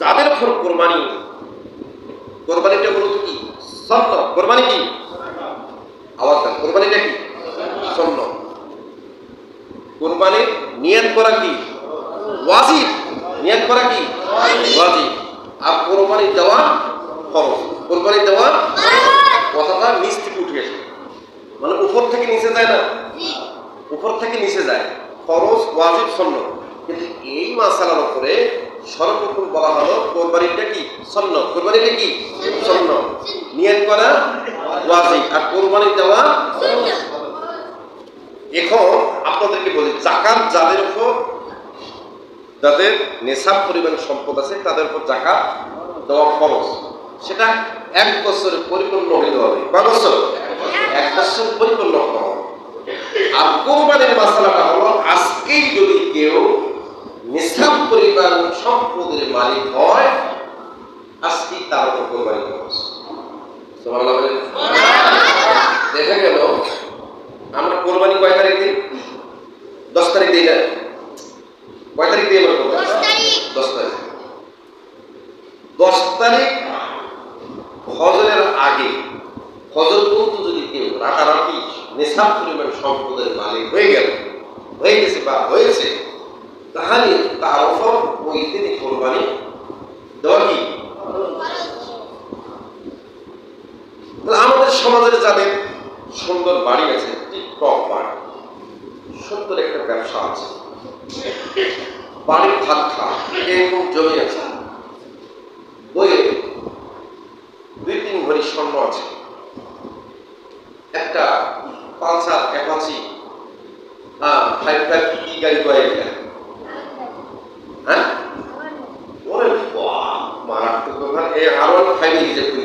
যাদের উপর কোরবানি কোরবানিটা বলতো কি? সন্ন কোরবানি কি? আওয়াজ কোরবানিটা কি? সন্ন কোরবানির নিয়ত করা কি? ওয়াজিব। নিয়ত করা কি? ওয়াজিব। আর কোরবানি দেওয়া খরচ কোরবানি দেওয়া কথাটা নিচ থেকে উঠে আসে। মানে উপর থেকে নিচে যায় না? উপর থেকে নিচে যায়। খরচ ওয়াজিব সন্ন কিন্তু এই মাসালার উপরে সর্বপ্রথম বলা হলো কোরবানিটা কি? সন্ন কোরবানিটা কি? সন্ন নিয়ত করা ওয়াজিব। আর কোরবানি দেওয়া এখন আপনাদেরকে বলি, জাকাত যাদের উপর, যাদের নেশাব পরিমাণ সম্পদ আছে, তাদের উপর জাকাত দেওয়া খরচ সেটা এক বছরে পরিপূর্ণ হইতে হবে। কয় বছর? এক বছর পরিপূর্ণ হবে। আর কোরবানির মশলাটা হলো, আজকেই যদি কেউ নিসাব পরিমাণ সম্পদের মালিক হয় আজকেই তার উপর খরচ দেখা গেল আমরা কোরবানি কয় তারিখ? দিই দশ তারিখ দিই না কয় তারিখ দিই আমরা দশ তারিখ। দশ তারিখ। ফজরের আগে ফজর পর্যন্ত যদি কেউ রাতারাতি নেশাব পরিমাণ সম্পদের মালিক হয়ে গেল হয়ে গেছে বা হয়েছে তাহলে তার উপর ওই দিনে কোরবানি দেওয়া আমাদের সমাজের যাদের সুন্দর বাড়ি আছে টিকটক বাড়ি, সুন্দর একটা ব্যবসা আছে, বাড়ির খা এরকম জমি আছে, বইয়ে দুই তিন ভরি স্বর্ণ আছে, একটা পালসার, অ্যাপাচি হ্যাঁ ফাইভ ফাইভ কি গাড়ি করে এটা হ্যাঁ ওরে বাহ মারাত্মক ব্যাপার এই আরও ফাইভ রিজেক্ট করে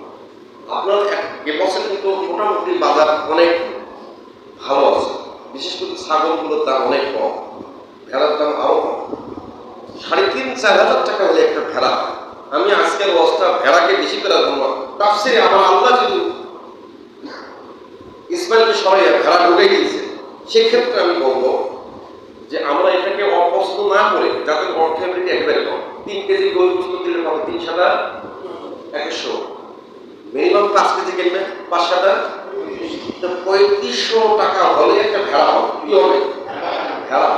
আপনার এবছর কিন্তু মোটামুটি বাজার অনেক ভালো আছে। বিশেষ করে ছাগলগুলোর দাম অনেক কম। ভেড়ার দাম আরও কম। সাড়ে তিন, চার হাজার টাকা হলে একটা ভেড়া। আমি আজকের অবস্থা ভেড়াকে বেশি করে ধরবো তাফসিরে আমার আল্লাহ যদি ইসমাইলকে সবাই ভেড়া ঢুকে গিয়েছে সেক্ষেত্রে আমি বলব যে আমরা এটাকে অপছন্দ না করে যাদের অর্থনীতি একেবারে কম, তিন কেজি গরু বস্তু দিলে কত তিন সাদা মিনিমাম পাঁচ কেজি কিনবে পাঁচ তো পঁয়ত্রিশশো টাকা হলে একটা ভেড়া হবে। কি হবে? ভেড়া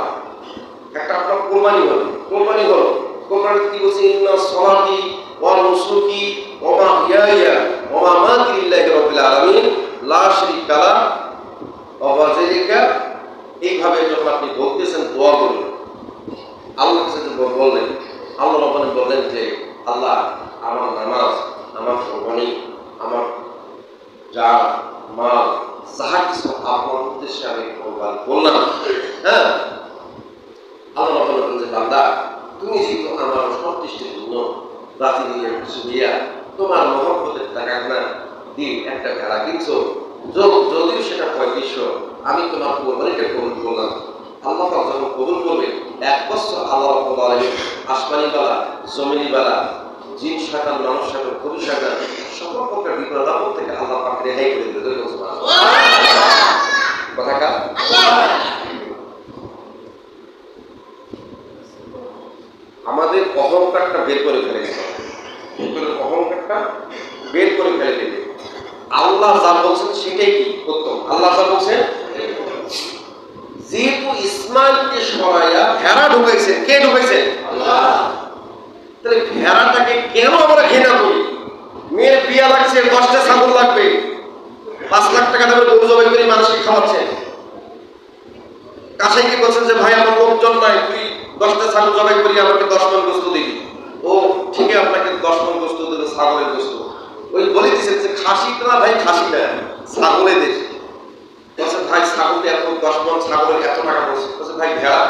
একটা আপনার কোরবানি হবে। কোরবানি হলো। কোরবানি কি বলছে? ইন্না সলাতি ওয়া নুসুকি ওয়া মা হিয়াইয়া ওয়া মা মাতি লিল্লাহি আলামিন। লা শারীকা লা এইভাবে যখন আপনি বলতেছেন, দোয়া করুন। আল্লাহ বললেন, আল্লাহ রব্বানি বললেন যে, আল্লাহ আমার নামাজ আমার কোরবানি আমার যা মাল যাহা কিছু আপনার উদ্দেশ্যে আমি কোরবান করলাম হ্যাঁ আল্লাহ বলেন যে বান্দা তুমি যেহেতু আমার সন্তুষ্টির জন্য রাতি দিয়ে কিছু দিয়া তোমার মহব্বতের টাকা না দিন একটা ভেড়া কিনছো যদিও সেটা পঁয়ত্রিশশো আমি তোমার কোরবানিটা কবুল করলাম। আল্লাহ যখন কবুল করবে এক বছর আল্লাহ বালা জমিনি বালা জিন শাখান মানুষ শাখান কবি শাখান সকল প্রকার বিপদ আপদ থেকে আল্লাহ পাক রেহাই করে দিতে কথা কা আমাদের অহংকারটা বের করে ফেলে দিতে হবে। অহংকারটা বের করে ফেলে দিতে আল্লাহ যা বলছেন সেটাই কি? উত্তম। আল্লাহ যা বলছেন, যেহেতু ইসমাইলকে সরাইয়া ভেড়া ঢুকাইছে, কে ঢুকাইছে? তাহলে ভেড়াটাকে কেন আমরা ঘৃণা করি? মেয়ের বিয়া লাগছে, দশটা ছাগল লাগবে। পাঁচ লাখ টাকা দামের গরু জবাই করে মানুষকে খাওয়াচ্ছে। কাছে কি বলছেন যে, ভাই, আমার লোকজন নাই, তুই দশটা ছাগল জবাই করি, আমাকে দশ মন গোস্ত দিবি ও ঠিক আপনাকে দশ মন গোস্ত দিলে ছাগলের গোস্ত। ওই বলে দিচ্ছেন যে খাসিটা ভাই খাসিটা ছাগলে দেশ বলছে, ভাই, ছাগলটা এত, দশ মন ছাগলের এত টাকা বলছে। বলছে, ভাই, ভেড়া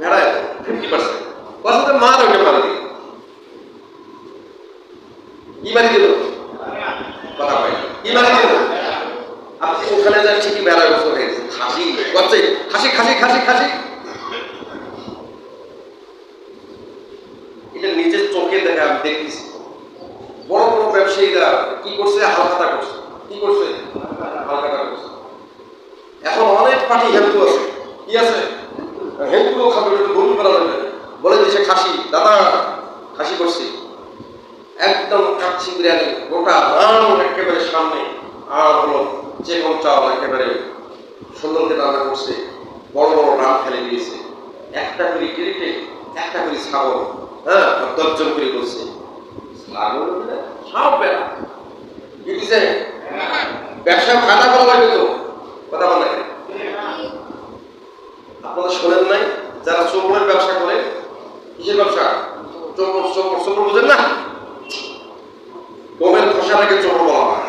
ভেড়া এত ফিফটি পার্সেন্ট বলছে মার ওকে মার দিই কি মারি দিল কথা না। কি মারি দিল আপনি ওখানে যান, ঠিকই মেলা বছর হয়ে খাসি করছে খাসি খাসি খাসি খাসি। দেখতেছি। বড় বড় ব্যবসায়ীরা কি করছে? হালখাতা করছে। কি করছে? হালখাতা করছে। এখন অনেক পার্টি হেলথ আছে। কি আছে? হেলথগুলো খাবে গরু করা যাবে বলে। দিছে খাসি। দাদা, খাসি করছি। একদম কাচ্ছি বিরিয়ানি, গোটা রান একেবারে সামনে। আর হলো যে কোন চাল একেবারে সুন্দর করে রান্না করছে। বড় বড় রান ফেলে দিয়েছে। একটা করে ক্রিকেট একটা করে ছাগল। হ্যাঁ দশজন করে করছে সব বেলা। ব্যবসা খাতা করা লাগবে তো। কথা বলে আপনারা শোনেন নাই? যারা চোপড়ের ব্যবসা করে, কিসের ব্যবসা? চোপড় চোপড় চোপড় বুঝেন না গমের খোসাটাকে চোপড় বলা হয়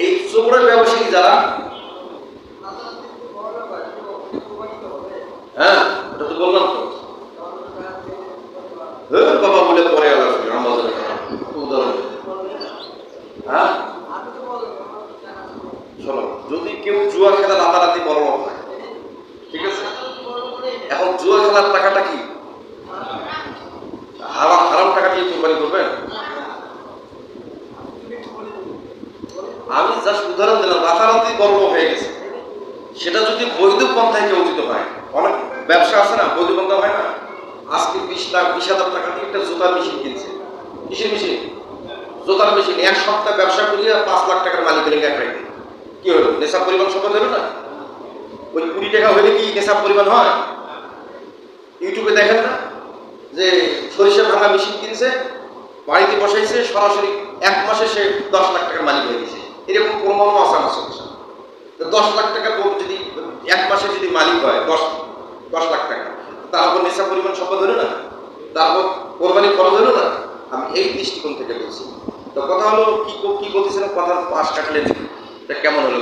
এই চোপড়ের ব্যবসায়ী যারা হ্যাঁ এটা তো বললাম তো হ্যাঁ বাবা বলে পরে আসবে আমাদের উদাহরণ হ্যাঁ শোনো যদি কেউ জুয়া খেলা রাতারাতি বড় লোক হয় ঠিক আছে এখন জুয়া খেলার টাকাটা কি? হারাম হারাম টাকা দিয়ে কোরবানি করবেন আমি জাস্ট উদাহরণ দিলাম, রাতারাতি লোক হয়ে গেছে। সেটা যদি বৈধ পন্থায় কেউ উচিত হয় অনেক ব্যবসা আছে না বৈধ পন্থা হয় না? আজকে বিশ লাখ, বিশ হাজার টাকা দিয়ে একটা জুতার মেশিন কিনছে। কিসের মেশিন? জুতার মেশিন। এক সপ্তাহ ব্যবসা করিয়ে পাঁচ লাখ টাকার মালিক হলে এক কি হলো? নেশাব পরিমাণ সম্পদ হলো না? ওই কুড়ি টাকা হলে কি নেশাব পরিমাণ হয়? ইউটিউবে দেখেন না? যে সরিষা ভাঙা মেশিন কিনছে, বাড়িতে বসাইছে, সরাসরি এক মাসে সে দশ লাখ টাকার মালিক হয়ে গেছে। এরকম প্রমাণও আছে আমার তো দশ লাখ টাকা যদি এক মাসে যদি মালিক হয়, দশ দশ লাখ টাকা তার তারপর নেশা পরিমাণ সম্পদ হলো না? তারপর কোরবানি খরচ হলো না? আমি এই দৃষ্টিকোণ থেকে বলছি। তো কথা হলো, কি কি বলতেছিলাম কথার পাশ কাটলেন। এটা কেমন হলো?